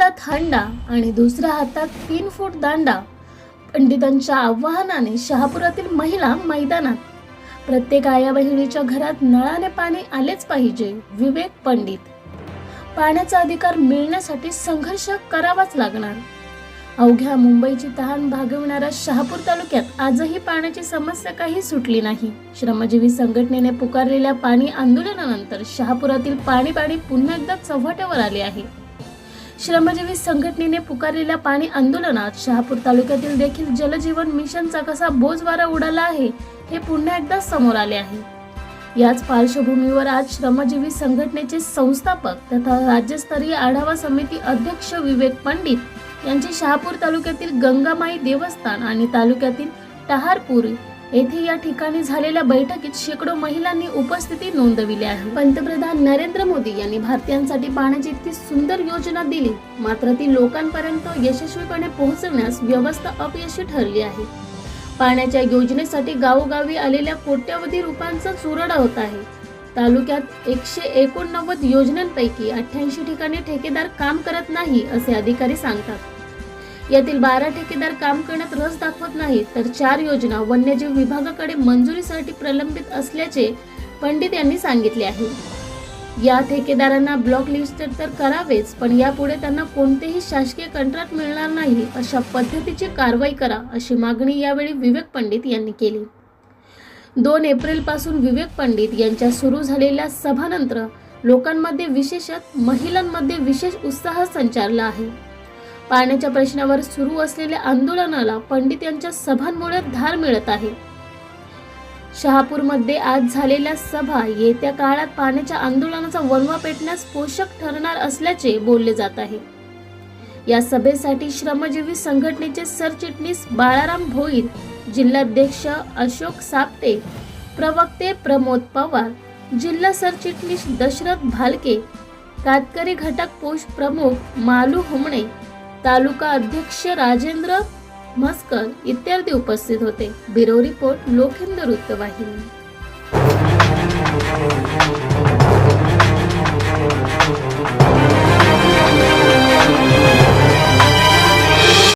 हातात हंडा आणि दुसऱ्या हातात तीन फूट दांडा. पंडितांच्या आव्हानाने शहापुरातील महिला मैदानात. प्रत्येक आया बहिणीच्या घरात नळाने पाणी आलेच पाहिजे विवेक पंडित. पाण्याचा अधिकार मिळण्यासाठी संघर्ष करावाच लागणार. अवघ्या मुंबईची तहान भागविणाऱ्या शहापूर तालुक्यात आजही पाण्याची समस्या काही सुटली नाही. श्रमजीवी संघटनेने पुकारलेल्या पाणी आंदोलनानंतर शहापुरातील पाणी पाणी पुन्हा एकदा चव्हाट्यावर आले आहे. श्रमजीवी संघटनेने पुकारलेल्या पाणी आंदोलनात शहापूर तालुक्यातील देखील जलजीवन मिशनचा कसा बोजवारा उडाला आहे हे पुन्हा एकदा समोर आले आहे. याच पार्श्वभूमीवर आज श्रमजीवी संघटनेचे संस्थापक तथा राज्यस्तरीय आढावा समिती अध्यक्ष विवेक पंडित यांची शहापूर तालुक्यातील गंगामाई देवस्थान आणि तालुक्यातील टहारपूर येथे या ठिकाणी झालेल्या बैठकीत शेकडो महिलांनी उपस्थिती नोंदविली आहे. पंतप्रधान नरेंद्र मोदी यांनी भारतीयांसाठी पाण्याची इतकी सुंदर योजना दिली मात्र ती लोकांपर्यंत यशस्वीपणे पोहोचवण्यास व्यवस्था अपयशी ठरली आहे. पाण्याच्या योजनेसाठी गावोगावी आलेल्या कोट्यवधी रुपयांचा चुरडा होत आहे. तालुक्यात एकशे एकोणनव्वद योजनांपैकी अठ्ठ्याऐंशी ठिकाणी ठेकेदार काम करत नाही असे अधिकारी सांगतात. यातील बारा ठेकेदार काम करण्यात रस दाखवत नाहीत तर चार योजना वन्यजीव विभागाकडे मंजुरीसाठी प्रलंबित असल्याचे पंडित यांनी सांगितले आहे. या ठेकेदारांना ब्लॉक लिस्टेड तर करावेच पण यापुढे त्यांना कोणतेही शासकीय कंत्राट मिळणार नाही अशा पद्धतीची कारवाई करा अशी मागणी यावेळी विवेक पंडित यांनी केली. दोन एप्रिलपासून विवेक पंडित यांच्या सुरू झालेल्या सभानंतर लोकांमध्ये विशेषत महिलांमध्ये विशेष उत्साह संचारला आहे. पाण्याच्या प्रश्नावर सुरू असलेल्या आंदोलनाला पंडित यांच्या सभांमुळे धार मिळत आहे. शहापूरमध्ये आज झालेल्या सभा येत्या काळात पाण्याच्या आंदोलनाचा वणवा पेटण्यास पोषक ठरणार असल्याचे बोलले जात आहे. या सभेसाठी श्रमजीवी संघटनेचे सरचिटणीस बाळाराम भोईर जिल्हाध्यक्ष अशोक सापटे प्रवक्ते प्रमोद पवार जिल्हा सरचिटणीस दशरथ भालके कातकरी घटक पोष प्रमुख मालू हुमणे तालुका अध्यक्ष राजेंद्र म्हस्कर इत्यादी उपस्थित होते ब्युरो रिपोर्ट लोखिंद वृत्तवाहिनी Thank you.